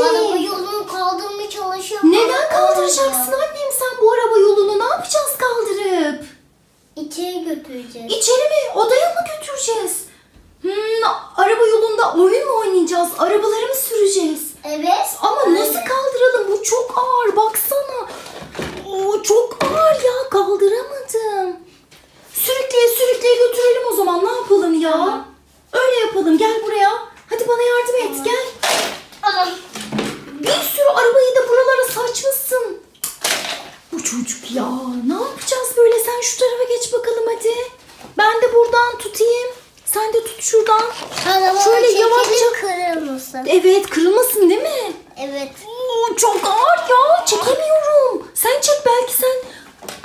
Araba yolunu kaldırmaya çalışıyorum. Neden kaldıracaksın annem sen bu araba yolunu ne yapacağız kaldırıp? İçeri götüreceğiz. İçeri mi? Odaya mı götüreceğiz? Hmm, araba yolunda oyun mu oynayacağız? Arabaları mı süreceğiz? Evet. Ama öyle. nasıl kaldıralım? Bu çok ağır baksana. Oo, çok ağır ya kaldıramadım. Sürükleye sürükleye götürelim o zaman ne yapalım ya? Tamam. Öyle yapalım gel buraya. Hadi bana yardım et gel. Adam. Bir sürü arabayı da buralara saçmışsın. Bu çocuk ya ne yapacağız böyle sen şu tarafa geç bakalım hadi. Ben de buradan tutayım. Sen de tut şuradan. Araba Şöyle çekelim, yavaşça- kırılmasın. Evet kırılmasın değil mi? Evet. Oo, çok ağır ya çekemiyorum. Sen çek belki sen.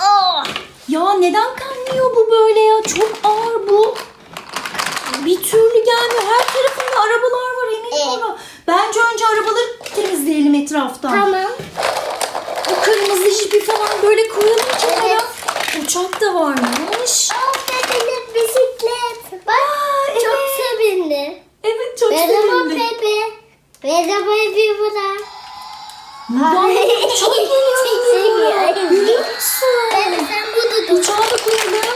Aa. Ya neden kaymıyor bu böyle ya? Çok ağır bu. Bir türlü gelmiyor. Her tarafında arabalar var emin Evet. Bence önce arabaları temizleyelim etraftan. Tamam. Bu kırmızı jipi falan böyle koyalım kenara. Evet. Uçak da varmış. Aa, Pepe'nin bisiklet. Bak Aa, çok evet. sevindi. Evet çok Merhaba sevindim. Pepe. Merhaba Bibra. Buradan uçak geliyor. Biliyor musun? Evet sen burada dur. Da koyalım.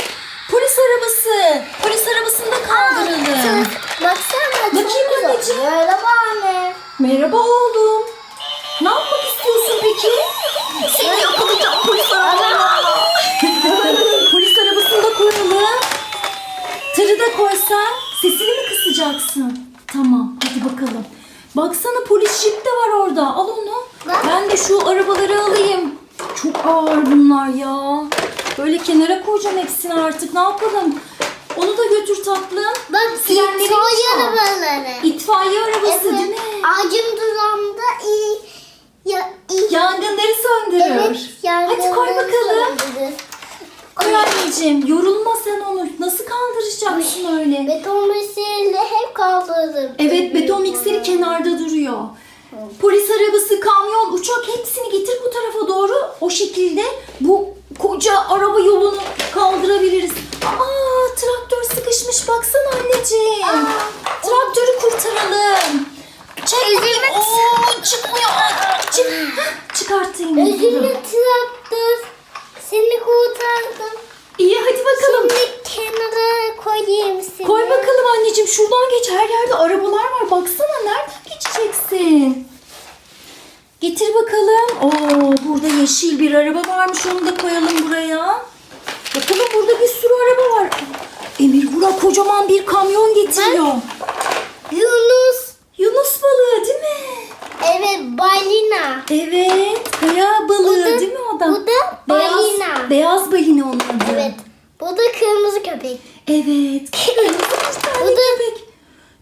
Polis arabası. Polis arabasını da kaldıralım. Baksana Bakayım anneciğim. Merhaba anne. Merhaba oğlum. Ne yapmak istiyorsun peki? Seni yakalayacağım polis arabasına. polis arabasını da koyalım. Tırı da koysan sesini mi kısacaksın? Tamam hadi bakalım. Baksana polis jip de var orada. Al onu. Bak. Ben de şu arabaları alayım. Çok ağır bunlar ya. Böyle kenara koyacağım hepsini artık. Ne yapalım? Onu da götür tatlım. Bak Sirenleri çal. arabaları. İtfaiye arabası değil mi? Ağacın dudağında iyi. Ya, iyi. Yangınları söndürür. Evet, Hadi koy yangınları bakalım. söndürür. Koy anneciğim. Yorulma sen onu. Nasıl kaldıracaksın öyle? Beton mikseriyle hep kaldırdım. Evet beton mikseri kenarda duruyor. Polis arabası, kamyon, uçak hepsini getir bu tarafa doğru. O şekilde bu koca araba yolunu kaldırabiliriz. Aa traktör sıkışmış baksana anneciğim. Traktörü kurtaralım. Çek. Üzülme. Oo, çıkmıyor. Çık. Hah, Çıkartayım. Üzülme traktör. Seni kurtardım. İyi hadi bakalım. Şimdi kenara koyayım seni. Koy bakalım anneciğim şuradan geç. Her yerde arabalar var. Baksana nereden geçeceksin? Getir bakalım. Oo burada yeşil bir araba varmış. Onu da koyalım buraya. Bakalım burada bir sürü araba var. Emir Burak kocaman bir kamyon getiriyor. Yunus. Yunus balığı değil mi? Evet balina. Evet. Kaya balığı da- değil mi o da? bu da Beyaz, balina. beyaz balina onun adı. Evet. Bu da kırmızı köpek. Evet. Kırmızı bir tane Bu da- köpek.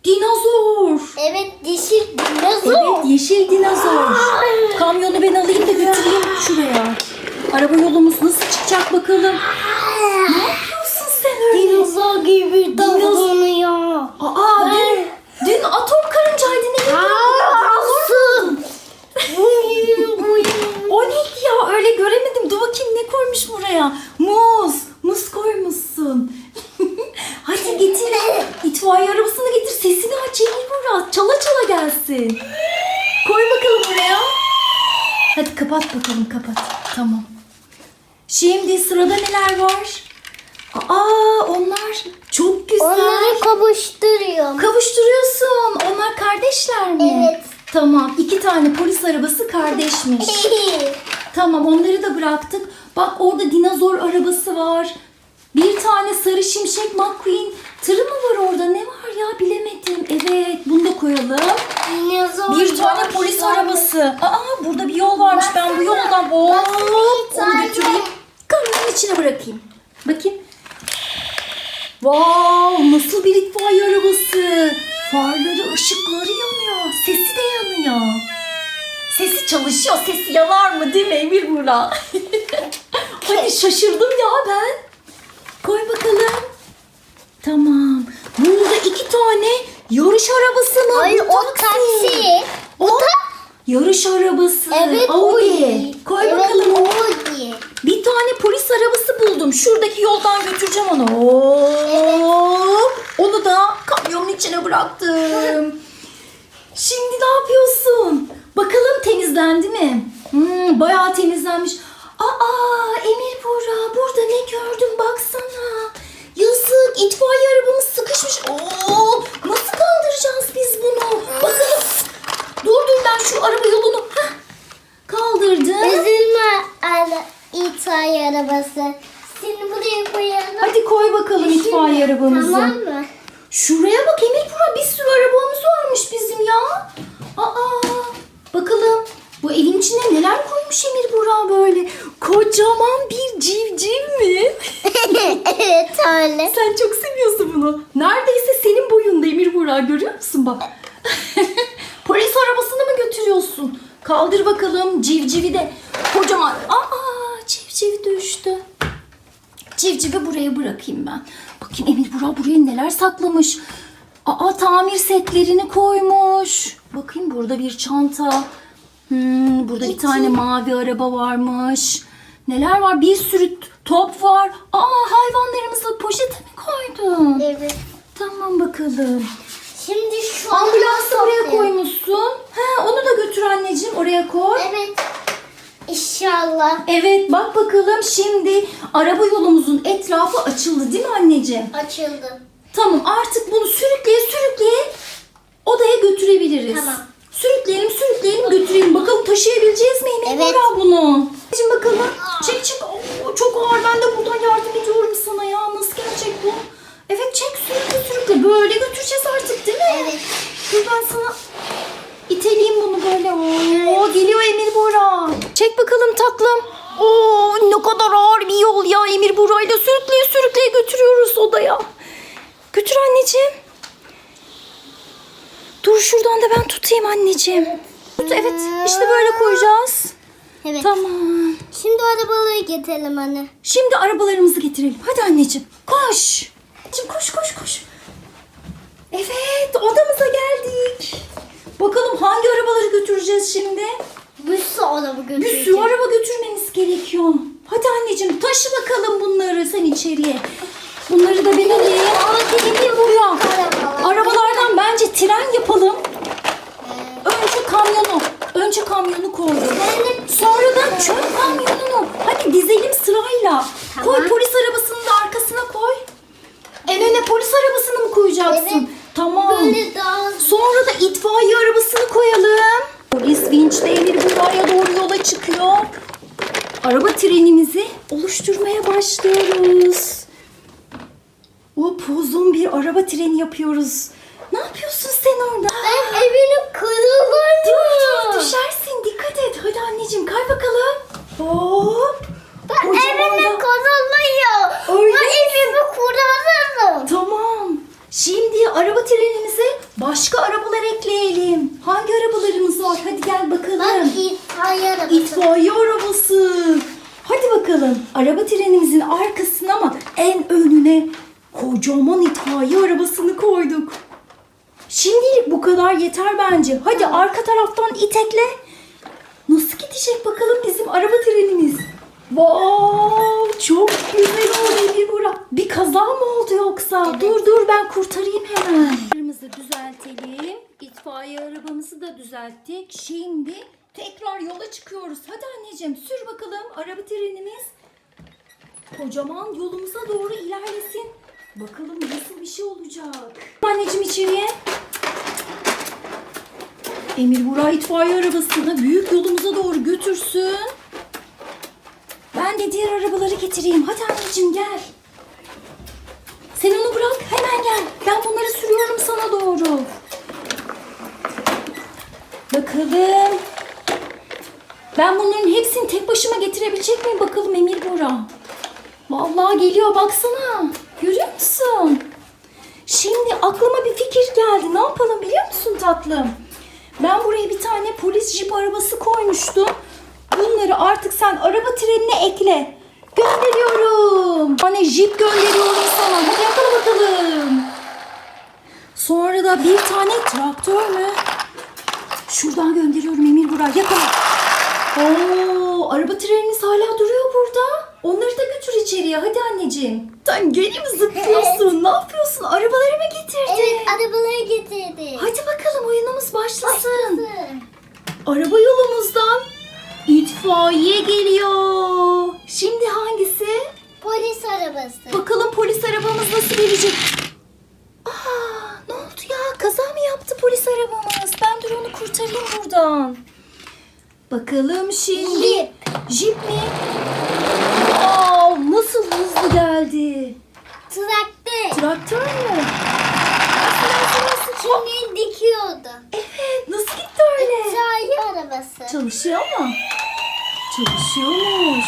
Dinozor. Evet dişi dinozor. Evet yeşil dinozor. Kamyonu ben alayım da götüreyim şuraya. Araba yolumuz nasıl çıkacak bakalım. Ne yapıyorsun sen öyle? Dinozor gibi davranıyor. Aa dün, dün atom karıncaydı ne yapıyorsun? O neydi ya öyle göremedim. Dur bakayım ne koymuş buraya. Muz. Muz koymuşsun. Hadi getir. İtfaiye arabasını getir. Sesini aç Emir Murat. Çala çala gelsin. Koy bakalım buraya. Hadi kapat bakalım kapat. Tamam. Şimdi sırada neler var? Aa onlar çok güzel. Onları kavuşturuyorum. Kavuşturuyorsun. Onlar kardeşler mi? Evet. Tamam. iki tane polis arabası kardeşmiş. tamam onları da bıraktık. Bak orada dinozor arabası var. Bir tane sarı şimşek McQueen tırı mı var orada? Ne var ya bilemedim. Evet bunu da koyalım. Dinozor Bir tane polis arabası. Aa burada bir yol varmış. Ben bu yoldan hop onu götüreyim. Kamyonun içine bırakayım. Bakayım. Wow nasıl bir itfaiye arabası. Farları, ışıkları yanıyor. Sesi de yanıyor. Sesi çalışıyor. Sesi yanar mı değil mi Emir Buğra? Hadi şaşırdım ya ben. Koy bakalım. Tamam. Burada iki tane yarış arabası mı? Hayır o taksi. O yarış arabası. Evet Audi. Koy evet, bakalım. Audi. Bir tane polis arabası buldum. Şuradaki yoldan götüreceğim onu. Hop. Onu da kamyonun içine bıraktım. Şimdi ne yapıyorsun? Bakalım temizlendi mi? Hmm, bayağı temizlenmiş. Aa Emir Bora burada ne gördüm baksana. Yazık itfaiye arabamız sıkışmış. Oo, nasıl kaldıracağız biz bunu? Bakalım. Dur dur ben şu araba arabası. Seni buraya koyalım. Hadi koy bakalım itfaiye arabamızı. Tamam mı? Şuraya bak Emir Bura bir sürü arabamız varmış bizim ya. Aa bakalım bu evin içine neler koymuş Emir Bura böyle. Kocaman bir civciv mi? evet öyle. Sen çok seviyorsun bunu. Neredeyse senin boyunda Emir Bura görüyor musun bak. Polis arabasını mı götürüyorsun? Kaldır bakalım civcivi de kocaman. Aa civciv düştü. Civcivi buraya bırakayım ben. Bakayım Emir Burak buraya neler saklamış. Aa tamir setlerini koymuş. Bakayım burada bir çanta. Hmm, burada bir tane mavi araba varmış. Neler var? Bir sürü top var. Aa hayvanlarımızı poşete mi koydun? Evet. Tamam bakalım. Şimdi şu Ambulansı koy. koymuşsun. He, onu da götür anneciğim oraya koy. Evet. İnşallah Evet bak bakalım şimdi araba yolumuzun etrafı açıldı değil mi anneciğim? açıldı. Tamam artık bunu sürükleye sürükleye odaya götürebiliriz. Tamam. Sürükleyelim sürükleyelim götürelim. Bakalım taşıyabileceğiz mi Emine Evet. Bora bunu? Şimdi bakalım. Çek çek. Oo, çok ağır ben de buradan yardım ediyorum sana ya. Nasıl gelecek bu? Evet çek sürükle sürükle. Böyle götüreceğiz artık değil mi? Evet. Dur ben sana iteleyeyim bunu böyle. Oo, geliyor Emir Bora. Çek bakalım tatlım. Oo, ne kadar ağır bir yol ya Emir Bora ile sürükleye sürükleye götürüyoruz odaya. Götür anneciğim. Dur şuradan da ben tutayım anneciğim. Tut evet işte böyle koyacağız. Evet. Tamam. Şimdi arabaları getirelim anne. Şimdi arabalarımızı getirelim. Hadi anneciğim koş. Anneciğim koş koş koş. Evet odamıza geldik. Bakalım hangi arabaları götüreceğiz şimdi? Bir sürü araba Bir götüreceğiz. sürü araba götürmemiz gerekiyor. Hadi anneciğim taşı bakalım bunları sen içeriye. Bunları da binelim. İtfaiye arabasını koyalım. Polis vinçle Emir Buraya doğru yola çıkıyor. Araba trenimizi oluşturmaya başlıyoruz. Upuzun bir araba treni yapıyoruz. Ne yapıyorsun sen orada? Ben evini kırılır Dur dur düşersin dikkat et. Hadi anneciğim kay bakalım. Hop. Ben Kocaman evimi da- kırılıyor. Öyle Ben mi? evimi kurarım. Tamam. Şimdi araba trenimize başka arabalar ekleyelim. Hangi arabalarımız var? Hadi gel bakalım. Ben itfaiye arabası. İtfaiye arabası. Hadi bakalım. Araba trenimizin arkasına ama en önüne kocaman itfaiye arabasını koyduk. Şimdilik bu kadar yeter bence. Hadi arka taraftan itekle. Nasıl gidecek bakalım bizim araba trenimiz? Wow, çok güzel oldu Emir Burak. Bir kaza mı oldu yoksa? Dur dur ben kurtarayım hemen. Arabamızı düzeltelim. İtfaiye arabamızı da düzelttik. Şimdi tekrar yola çıkıyoruz. Hadi anneciğim sür bakalım araba trenimiz. Kocaman yolumuza doğru ilerlesin. Bakalım nasıl bir şey olacak. Anneciğim içeriye. Emir Burak itfaiye arabasını büyük yolumuza doğru götürsün. Ben de diğer arabaları getireyim. Hadi anneciğim gel. Sen onu bırak hemen gel. Ben bunları sürüyorum sana doğru. Bakalım. Ben bunların hepsini tek başıma getirebilecek miyim bakalım Emir Bora? Vallahi geliyor baksana. Görüyor musun? Şimdi aklıma bir fikir geldi. Ne yapalım biliyor musun tatlım? Ben buraya bir tane polis jip arabası koymuştum. Bunları artık sen araba trenine ekle. Gönderiyorum. Hani jip gönderiyorum sana. Hadi yakala bakalım. Sonra da bir tane traktör mü? Şuradan gönderiyorum Emir Burak. Yakala. Oo, araba treniniz hala duruyor burada. Onları da götür içeriye. Hadi anneciğim. Sen gene mi zıplıyorsun? Ne yapıyorsun? Arabaları mı getirdin? Evet arabaları getirdi. Hadi bakalım oyunumuz başlasın. Başlasın. araba yolumuzdan itfaiye geliyor. Şimdi hangisi? Polis arabası. Bakalım polis arabamız nasıl gelecek? Aa, ne oldu ya? Kaza mı yaptı polis arabamız? Ben dur onu kurtarayım buradan. Bakalım şimdi. Jip. Mi? Wow, nasıl hızlı geldi? Traktör. Traktör mü? Nasıl nasıl nasıl? Şimdi dikiyordu. Evet, nasıl gitti öyle? İtfaiye arabası. Çalışıyor mu? Çalışıyormuş.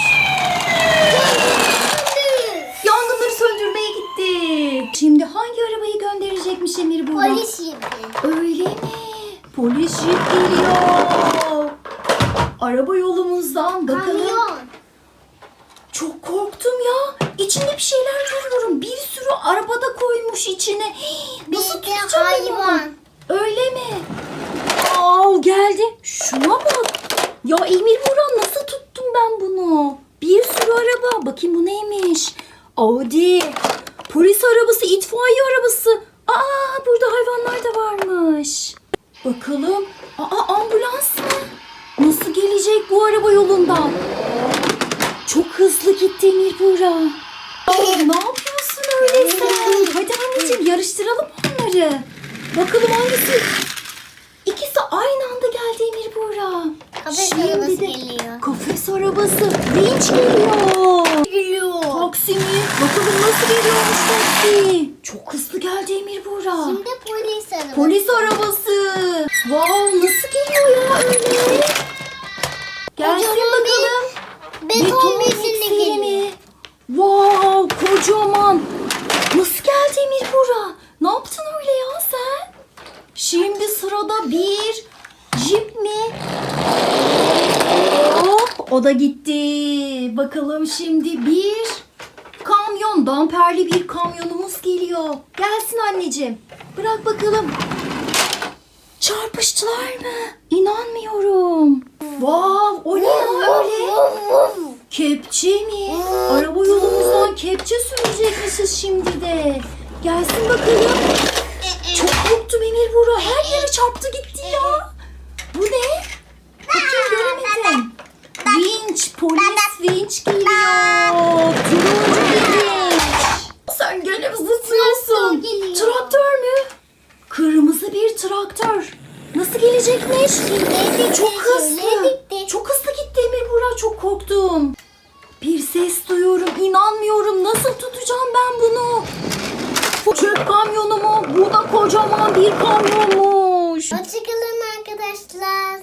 Yangınları söndürmeye gitti. Şimdi hangi arabayı gönderecekmiş Emir Buğra? Polis jipi. Öyle mi? Polis jip geliyor. Araba yolumuzdan bakalım. Kamyon. Çok korktum ya. İçinde bir şeyler görüyorum. Bir sürü arabada koymuş içine. Hii, Nasıl Bir hayvan. Öyle mi? Aa geldi. Şuna bak. Ya Emir Buran nasıl tuttum ben bunu? Bir sürü araba. Bakayım bu neymiş? Audi. Polis arabası, itfaiye arabası. Aa burada hayvanlar da varmış. Bakalım. Aa ambulans mı? Nasıl gelecek bu araba yolundan? Çok hızlı gitti. Aa, ne yapıyorsun öyle sen? Hadi anneciğim yarıştıralım onları. Bakalım hangisi? İkisi aynı anda geldi Emir Buğra. Kafes arabası geliyor. Kafes arabası. Vinç geliyor. Geliyor. Taksi mi? Bakalım nasıl geliyormuş taksi. Çok hızlı geldi Emir Buğra. Şimdi polis arabası. Polis arabası. Wow nasıl geliyor ya öyle? Gelsin Kocaman bakalım. Beton mikseri mikseri geliyor. mi? Wow kocaman. Nasıl geldi Emir Bura? Ne yaptın öyle ya sen? Şimdi sırada bir jip mi? Hop o da gitti. Bakalım şimdi bir kamyon, damperli bir kamyonumuz geliyor. Gelsin anneciğim. Bırak bakalım. Çarpıştılar mı? İnanmıyorum. Wow, o ne ya öyle? Kepçe mi? Araba yolumuzdan kepçe sürecekmişiz şimdi de. Gelsin bakalım. Çok korktum Emir Bura. Her yere çarptı gitti ya. Bu ne? Bakayım göremedim. Vinç, polis vinç geliyor. Turuncu bir vinç. Sen gene zıplıyorsun? Traktör mü? Kırmızı bir traktör. Nasıl gelecekmiş? Çok hızlı. gitti. Çok hızlı gitti Emir Burak. Çok korktum. Bir ses duyuyorum. İnanmıyorum. Nasıl tutacağım ben bunu? Bu çöp kamyonu mu? Bu da kocaman bir kamyonmuş. Hoşçakalın arkadaşlar.